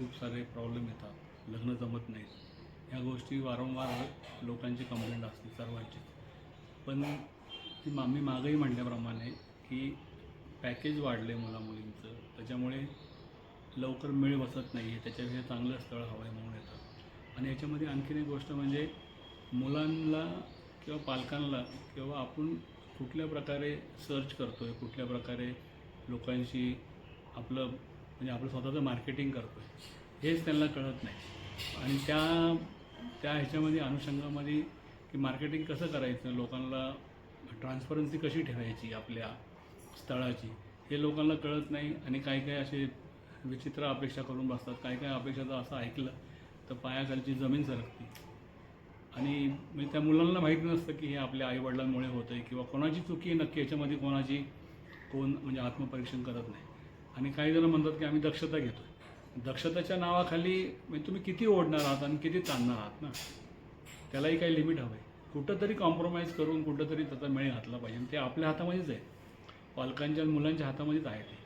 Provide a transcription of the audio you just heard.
खूप सारे प्रॉब्लेम येतात. लग्न जमत नाहीत. ह्या गोष्टी वारंवार लोकांची कंप्लेंट असते सर्वांची पण ती मा मी मागंही म्हणल्याप्रमाणे की पॅकेज वाढले मुलामुलींचं त्याच्यामुळे लवकर मिळ बसत नाही आहे त्याच्याविषयी चांगलं स्थळ हवं आहे म्हणून येतं आणि याच्यामध्ये आणखीन एक गोष्ट म्हणजे मुलांना किंवा पालकांना किंवा आपण कुठल्या प्रकारे सर्च करतो आहे कुठल्या प्रकारे लोकांशी आपलं म्हणजे आपलं स्वतःचं मार्केटिंग करतो आहे हेच त्यांना कळत नाही. आणि त्या त्या ह्याच्यामध्ये अनुषंगामध्ये की मार्केटिंग कसं करायचं लोकांना ट्रान्सपरन्सी कशी ठेवायची आपल्या स्थळाची हे लोकांना कळत नाही. आणि काही काही असे विचित्र अपेक्षा करून बसतात. काही काही अपेक्षा जर असं ऐकलं तर पायाखालची जमीन सरकते. आणि म्हणजे त्या मुलांना माहीत नसतं की हे आपल्या आईवडिलांमुळे होतं आहे किंवा कोणाची चुकी आहे नक्की याच्यामध्ये कोणाची कोण म्हणजे आत्मपरीक्षण करत नाही. आणि काही जण म्हणतात की आम्ही दक्षता घेतो दक्षताच्या नावाखाली म्हणजे तुम्ही किती ओढणार आहात आणि किती ताणणार आहात ना? त्यालाही काही लिमिट हवं आहे कुठंतरी कॉम्प्रोमाइज करून कुठंतरी त्याचा मेळ घातला पाहिजे. आणि ते आपल्या हातामध्येच आहे. पालकांच्या मुलांच्या हातामध्येच आहे ते.